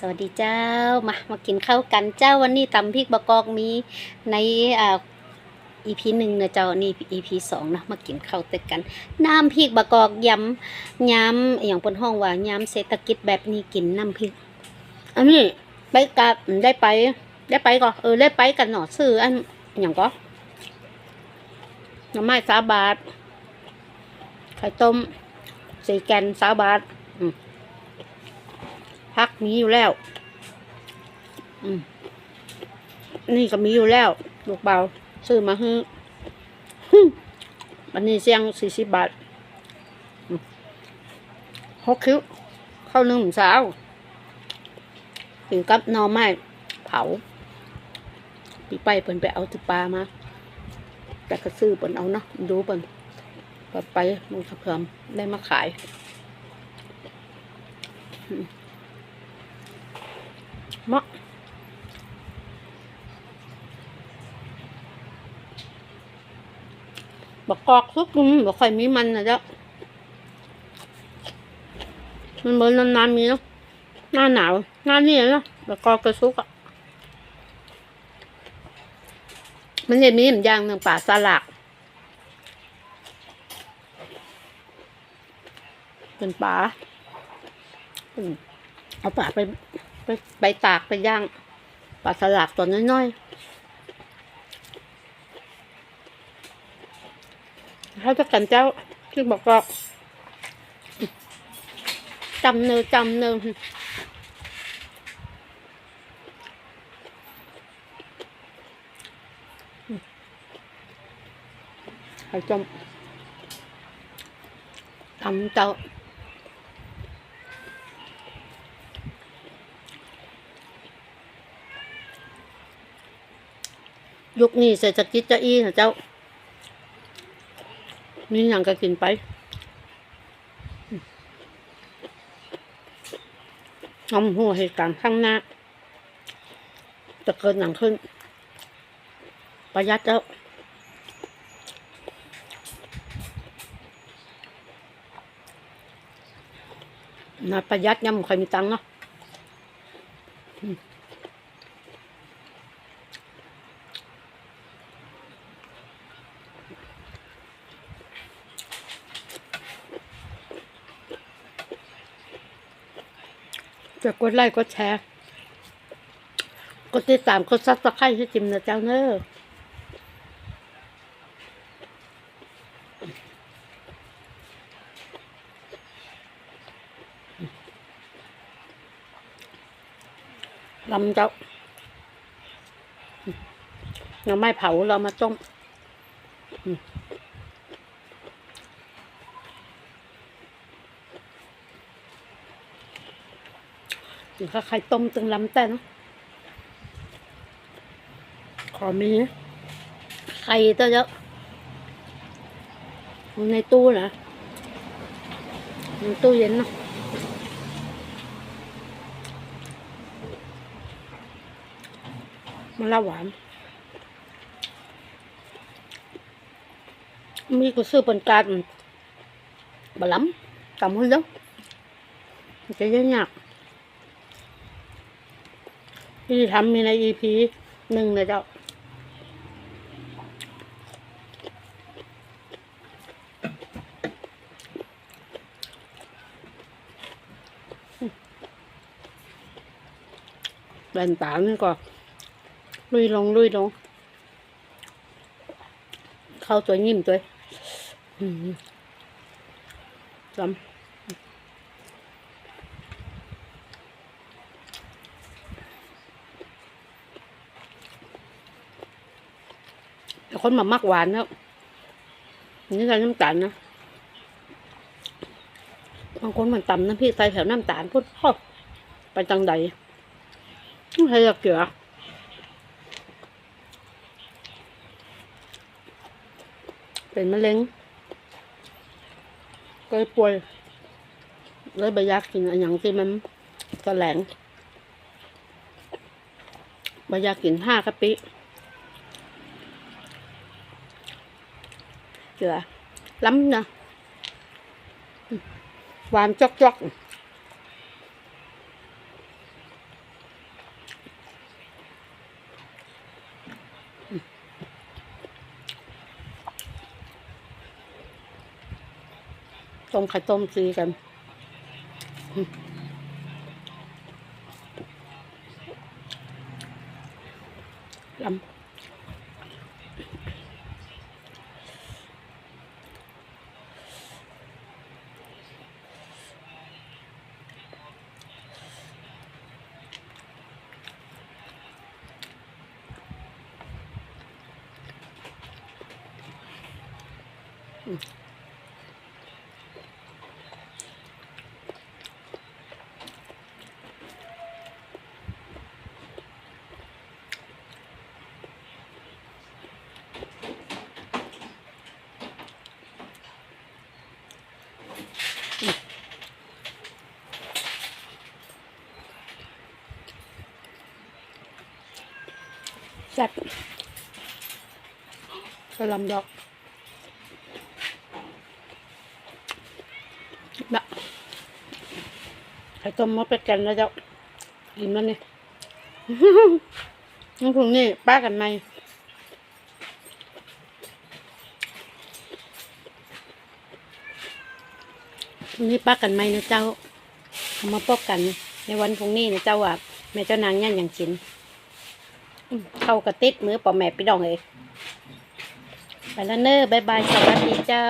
สวัสดีเจ้ามามากินข้าวกันเจ้าวันนี้ตำพริกบะกอกมีในอ่า EP หนึ่งนะเจ้านี่ EP สองนะมากินข้าวตึกกัน น้ำพริกบะกอกยำยำอย่างบนห้องว่ายำเศรษฐกิจแบบนี้กินน้ำพริก อันนี้ไปกับได้ไป ได้ไปก่อนเออได้ไปกันหนอซื้ออันอย่างก็น่อไม้สาบาทไข่ต้มสีแกนสาบาท พักมีอยู่แล้ว อืมนี่ก็มีอยู่แล้ว ลูกเบา ซื้อมาฮึบันนี้เสียงสี่สิบบาทอืมหกคิ้ว เข้านึ่งสาวถึงกับนอไม้เผา ปีไปเปิ่นไปเอาติปลามา แต่ก็ซื้อเปิ่นเอาเนาะดูเปิ่นปนไปมันก็เพิ่มได้มาขาย เหมาะบักกอกซุกมันบ่ค่อยมีมันนะเจ้ามันเบิ่นานๆมีเนาะหน้าหนาว หน้านี่เนาะบักกอกกระซุกอะมันจะมีอย่างอย่างหนึ่งป่าสลักเป็นป่าอืมเอาป่าไป ไปไปตากไปย่างปลาสลัดตัวน้อยๆเขาจะกันเจ้าที่บอกว่าจำเนื้อจำเนื้อเขาจำทำเจ้า ยุคนี้เศรษฐกิจจะอี้นะเจ้ามีอย่างก็กินไปทำหัวเหตุการณ์ข้างหน้า จะเกิดอย่างขึ้น ประหยัดแล้วนะประหยัดยังไม่ค่อยมีตังค์เนาะ จะกดไลค์กดแชร์กดติดตามกดซับสไครต์ให้จิมนะเจ้าเนอลำเจ้าเราไม่เผาเรามาต้ม หรือถ้าใครต้มตึงลำแต่นะขอมีไข่เจ้าเยอะในตู้นะในตู้เย็นเนาะมันละหวาน มีก็ซื้อเป็นการบะล้ำตำให้เยอะจะเยอะหนัก ที่ทำมีใน EP หนึ่งเลยเจ้าแบนตานี่ก็ลุยลงลุยลง เข้าตัวยิ้มตัวอืมจำแต่ คนมามักหวานแล้วนี่ใส่น้ำตาลนะบางคนมันตำน้ำพริกใส่แถวน้ำตาลพูดพ่อไปจังใดใครอยากเกลือเป็นมะเร็งก็เลยป่วยเลยไปยากกินอย่างที่มันแหลงไปยากกินห้ากะปิ เกลือล้ำนะหวานจอกจอกต้มไข่ต้มซีกันล้ำ แซ่บกระหลำดอกนะ ไข่ต้มมาเป็ดกันแล้วเจ้าอิ่มแล้วนี่งั้นพรุ่งนี้ป้ากันไหมพรุ่งนี้ป้ากันไหมนะเจ้าเอามาพบกันในวันพรุ่งนี้นะเจ้าว่าแม่เจ้านางย่านอย่างกินเข้ากระติดมือปอแม่พี่ดองเอยไปแล้วเนอร์บายบายสวัสดีเจ้า